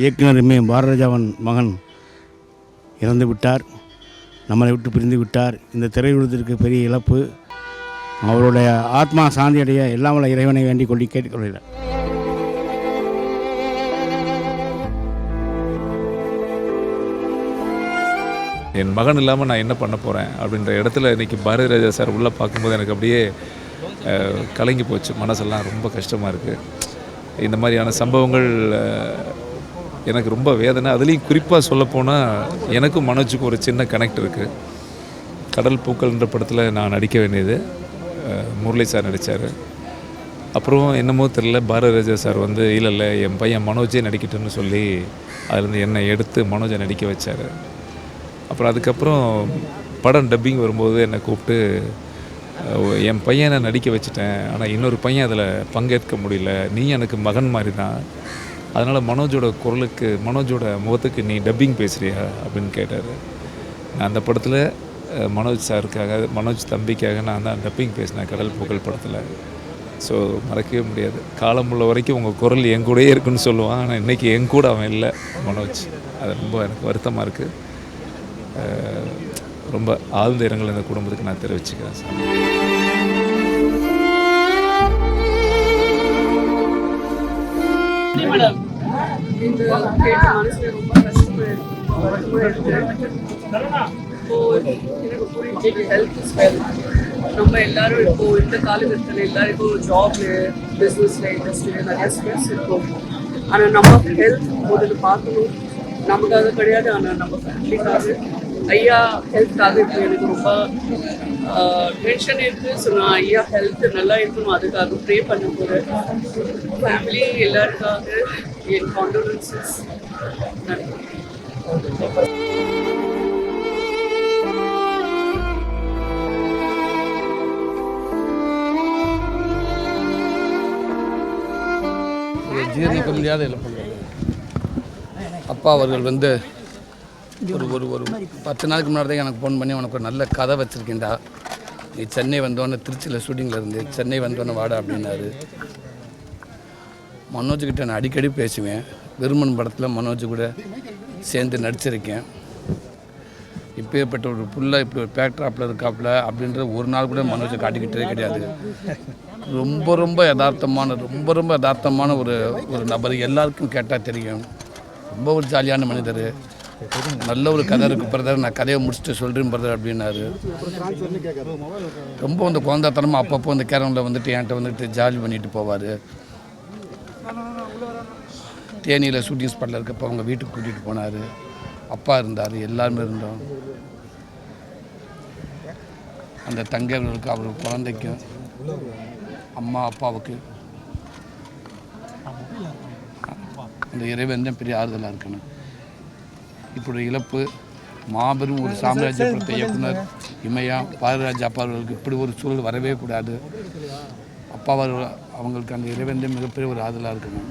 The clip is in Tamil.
இயக்குனர் எம்ஏ பாரதிராஜாவன் மகன் இறந்து விட்டார். நம்மளை விட்டு பிரிந்து விட்டார். இந்த திரையுலகத்திற்கு பெரிய இழப்பு. அவருடைய ஆத்மா சாந்தி அடைய எல்லாம் இறைவனை வேண்டிக் கொள்ளி கேட்டுக்கொள்கிறார் என் மகன் இல்லாமல் நான் என்ன பண்ண போகிறேன் அப்படின்ற இடத்துல இன்றைக்கி பாரதி ராஜா சார் உள்ளே பார்க்கும்போது எனக்கு அப்படியே கலங்கி போச்சு. மனசெல்லாம் ரொம்ப கஷ்டமாக இருக்குது இந்த மாதிரியான சம்பவங்கள் எனக்கு ரொம்ப வேதனை. அதுலேயும் குறிப்பாக சொல்லப்போனால் எனக்கும் மனோஜுக்கும் ஒரு சின்ன கனெக்ட் இருக்குது கடல் பூக்கள்ன்ற படத்தில் நான் நடிக்க வேண்டியது. முரளி சார் நடித்தார் அப்புறம் என்னமோ தெரில பாரதிராஜா சார் வந்து இல்லை இல்லை என் பையன் மனோஜே நடிக்கட்டும்னு சொல்லி அதுலேருந்து என்னை எடுத்து மனோஜை நடிக்க வச்சார். அப்புறம் அதுக்கப்புறம் படம் டப்பிங் வரும்போது என்னை கூப்பிட்டு என் பையனை நடிக்க வச்சுட்டேன். ஆனால் இன்னொரு பையன் அதில் பங்கேற்க முடியல. நீ எனக்கு மகன் மாதிரி தான் அதனால் மனோஜோட குரலுக்கு மனோஜோட முகத்துக்கு நீ டப்பிங் பேசுகிறியா அப்படின்னு கேட்டார். நான் அந்த படத்தில் மனோஜ் சாருக்காக மனோஜ் தம்பிக்காக நான் தான் டப்பிங் பேசினேன் கடல் புகழ் படத்தில். ஸோ மறக்கவே முடியாது. காலம் உள்ள வரைக்கும் உங்கள் குரல் என் கூடயே இருக்குன்னு சொல்லுவான். ஆனால் இன்றைக்கி என் கூட அவன் இல்லை மனோஜ். அது ரொம்ப எனக்கு வருத்தமாக இருக்குது ரொம்ப ஆழ்ந்த இரங்கல் இந்த குடும்பத்துக்கு நான் தெரிவிச்சுக்கிறேன் சார். கேட்ட மனசுல ரொம்ப கஷ்டமா இருக்கு. எனக்கு புரிஞ்சு ஹெல்த் இஸ் நம்ம எல்லாரும் இப்போ இந்த காலகட்டத்தில் எல்லாருக்கும் ஜாப்ல பிஸ்னஸ்ல இண்டஸ்ட்ரியில நிறைய ஸ்ட்ரெஸ் இருக்கும். ஆனால் நம்ம ஹெல்த் முதல்ல பார்க்கணும். நமக்காக கிடையாது ஆனால் நம்ம ஃபேமிலிக்காக ஐயா ஹெல்த்காக இப்போ எனக்கு ரொம்ப டென்ஷன் இருக்கு. ஸோ நான் ஐயா ஹெல்த் நல்லா இருக்கணும் அதுக்காக ப்ரே பண்ண போகிறேன் ஃபேமிலி எல்லாருக்காக என் காண்டோலன்சஸ் நன்றி ஜீரணிக்க முடியாத இழப்புகள் அப்பா அவர்கள் வந்து ஒரு ஒரு ஒரு பத்து நாளுக்கு முன்னாடி தான் எனக்கு ஃபோன் பண்ணி உனக்கு ஒரு நல்ல கதை வச்சுருக்கேன்டா. நீ சென்னை வந்தோடனே திருச்சியில் ஷூட்டிங்கில் இருந்து சென்னை வந்தோடனே வாடா அப்படின்னாரு. மனோஜ்கிட்ட நான் அடிக்கடி பேசுவேன். விருமன் படத்தில் மனோஜ் கூட சேர்ந்து நடிச்சிருக்கேன். இப்பேற்பட்ட ஒரு புள்ள இப்படி ஒரு பேக்ட்ராப்பில் இருக்காப்புல அப்படின்ற ஒரு நாள் கூட மனோஜை காட்டிக்கிட்டதே கிடையாது. ரொம்ப ரொம்ப யதார்த்தமான ரொம்ப ரொம்ப யதார்த்தமான ஒரு ஒரு நபர் எல்லாருக்கும் கேட்டால் தெரியும். ரொம்ப ஒரு ஜாலியான மனிதர். நல்ல ஒரு கதை இருக்கு பிரதர் நான் கதையை முடிச்சுட்டு சொல்கிறேன் பிரதர் அப்படின்னாரு. ரொம்ப வந்து குழந்தைத்தனமாக அப்பப்போ இந்த கேரமில் வந்துட்டு என்கிட்ட வந்துட்டு ஜாலி பண்ணிட்டு போவார். தேனியில் ஷூட்டிங் ஸ்பாட்டில் இருக்கப்போ அவங்க வீட்டுக்கு கூட்டிகிட்டு போனார். அப்பா இருந்தார் எல்லாருமே இருந்தோம். அந்த தங்கைகளுக்கு அவர் குழந்தைக்கும் அம்மா அப்பாவுக்கு. அந்த இறைவன் தான் பெரிய ஆறுதலாக இருக்கணும். இப்படி இழப்பு மாபெரும் ஒரு சாம்ராஜ்யப்படுத்த இயக்குனர் இமையா பாரதிராஜ் அப்பா அவர்களுக்கு இப்படி ஒரு சூழல் வரவே கூடாது. அப்பா அவர்கள் அவங்களுக்கு அந்த இறைவன் மிகப்பெரிய ஒரு ஆதலாக இருக்கணும்